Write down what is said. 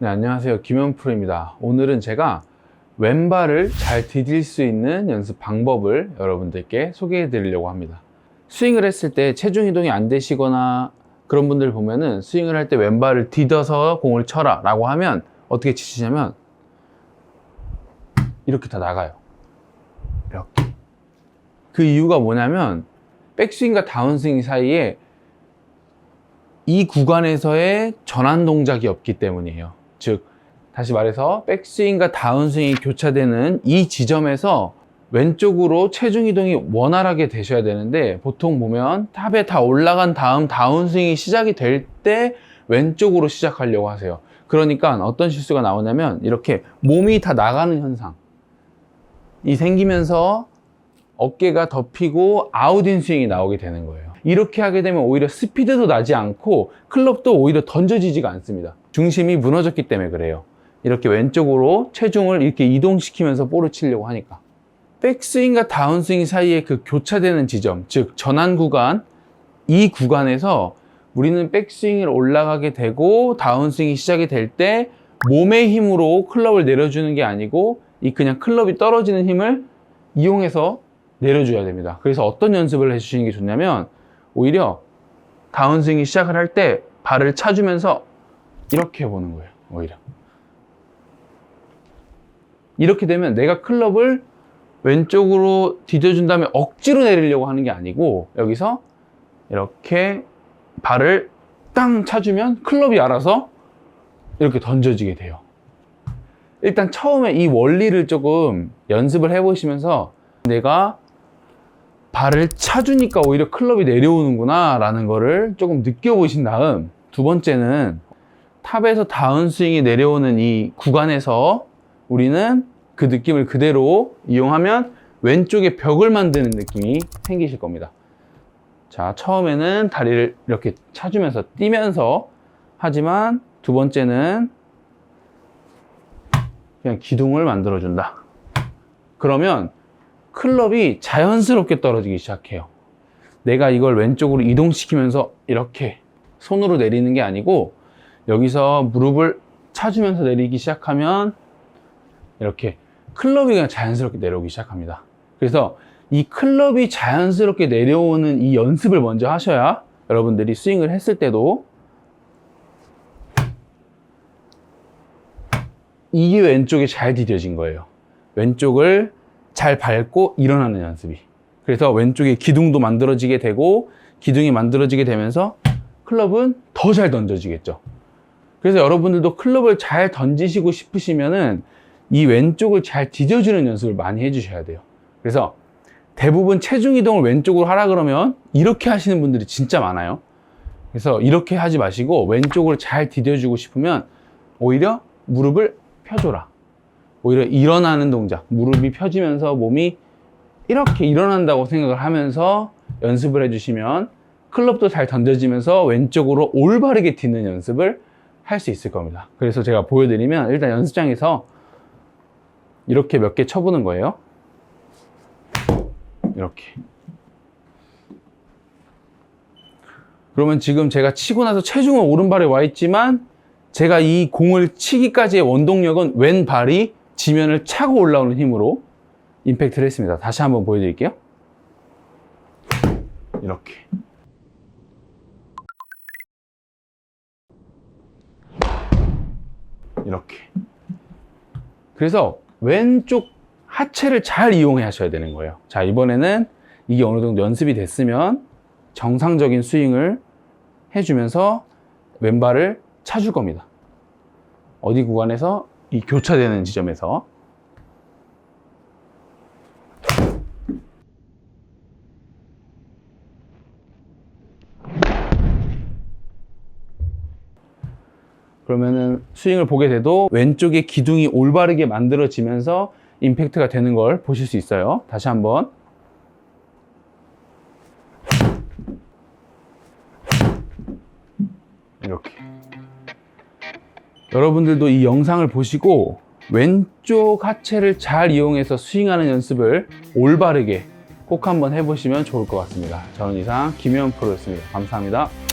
네, 안녕하세요. 김현 프로입니다. 오늘은 제가 왼발을 잘 디딜 수 있는 연습 방법을 여러분들께 소개해 드리려고 합니다. 스윙을 했을 때 체중 이동이 안 되시거나 그런 분들 보면은 스윙을 할 때 왼발을 디뎌서 공을 쳐라 라고 하면 어떻게 치시냐면 이렇게 다 나가요. 이렇게. 그 이유가 뭐냐면 백스윙과 다운스윙 사이에 이 구간에서의 전환 동작이 없기 때문이에요. 즉, 다시 말해서 백스윙과 다운스윙이 교차되는 이 지점에서 왼쪽으로 체중 이동이 원활하게 되셔야 되는데 보통 보면 탑에 다 올라간 다음 다운스윙이 시작이 될 때 왼쪽으로 시작하려고 하세요. 그러니까 어떤 실수가 나오냐면 이렇게 몸이 다 나가는 현상. 이 생기면서 어깨가 덮이고 아웃인 스윙이 나오게 되는 거예요. 이렇게 하게 되면 오히려 스피드도 나지 않고 클럽도 오히려 던져지지가 않습니다. 중심이 무너졌기 때문에 그래요. 이렇게 왼쪽으로 체중을 이렇게 이동시키면서 볼을 치려고 하니까. 백스윙과 다운스윙 사이에 그 교차되는 지점, 즉 전환 구간, 이 구간에서 우리는 백스윙을 올라가게 되고 다운스윙이 시작이 될 때 몸의 힘으로 클럽을 내려주는 게 아니고 이 그냥 클럽이 떨어지는 힘을 이용해서 내려줘야 됩니다. 그래서 어떤 연습을 해주시는 게 좋냐면 오히려 다운스윙이 시작을 할 때 발을 차주면서 이렇게 해보는 거예요. 오히려. 이렇게 되면 내가 클럽을 왼쪽으로 디뎌준 다음에 억지로 내리려고 하는 게 아니고 여기서 이렇게 발을 땅 차주면 클럽이 알아서 이렇게 던져지게 돼요. 일단 처음에 이 원리를 조금 연습을 해 보시면서 내가 발을 차주니까 오히려 클럽이 내려오는구나 라는 거를 조금 느껴보신 다음 두 번째는 탑에서 다운스윙이 내려오는 이 구간에서 우리는 그 느낌을 그대로 이용하면 왼쪽에 벽을 만드는 느낌이 생기실 겁니다. 자, 처음에는 다리를 이렇게 차주면서 뛰면서 하지만 두 번째는 그냥 기둥을 만들어준다. 그러면 클럽이 자연스럽게 떨어지기 시작해요. 내가 이걸 왼쪽으로 이동시키면서 이렇게 손으로 내리는 게 아니고 여기서 무릎을 차주면서 내리기 시작하면 이렇게 클럽이 그냥 자연스럽게 내려오기 시작합니다. 그래서 이 클럽이 자연스럽게 내려오는 이 연습을 먼저 하셔야 여러분들이 스윙을 했을 때도 이게 왼쪽이 잘 디뎌진 거예요. 왼쪽을 잘 밟고 일어나는 연습이. 그래서 왼쪽에 기둥도 만들어지게 되고 기둥이 만들어지게 되면서 클럽은 더 잘 던져지겠죠. 그래서 여러분들도 클럽을 잘 던지시고 싶으시면은 이 왼쪽을 잘 디뎌주는 연습을 많이 해주셔야 돼요. 그래서 대부분 체중 이동을 왼쪽으로 하라 그러면 이렇게 하시는 분들이 진짜 많아요. 그래서 이렇게 하지 마시고 왼쪽을 잘 디뎌주고 싶으면 오히려 무릎을 펴줘라. 오히려 일어나는 동작, 무릎이 펴지면서 몸이 이렇게 일어난다고 생각을 하면서 연습을 해주시면 클럽도 잘 던져지면서 왼쪽으로 올바르게 딛는 연습을 할 수 있을 겁니다. 그래서 제가 보여드리면 일단 연습장에서 이렇게 몇 개 쳐보는 거예요. 이렇게. 그러면 지금 제가 치고 나서 체중은 오른발에 와 있지만 제가 이 공을 치기까지의 원동력은 왼발이 지면을 차고 올라오는 힘으로 임팩트를 했습니다. 다시 한번 보여드릴게요. 이렇게. 이렇게. 그래서 왼쪽 하체를 잘 이용해 하셔야 되는 거예요. 자, 이번에는 이게 어느 정도 연습이 됐으면 정상적인 스윙을 해주면서 왼발을 차줄 겁니다. 어디 구간에서 이 교차되는 지점에서 그러면은 스윙을 보게 돼도 왼쪽에 기둥이 올바르게 만들어지면서 임팩트가 되는 걸 보실 수 있어요. 다시 한번. 이렇게. 여러분들도 이 영상을 보시고 왼쪽 하체를 잘 이용해서 스윙하는 연습을 올바르게 꼭 한번 해보시면 좋을 것 같습니다. 저는 이상 김현 프로였습니다. 감사합니다.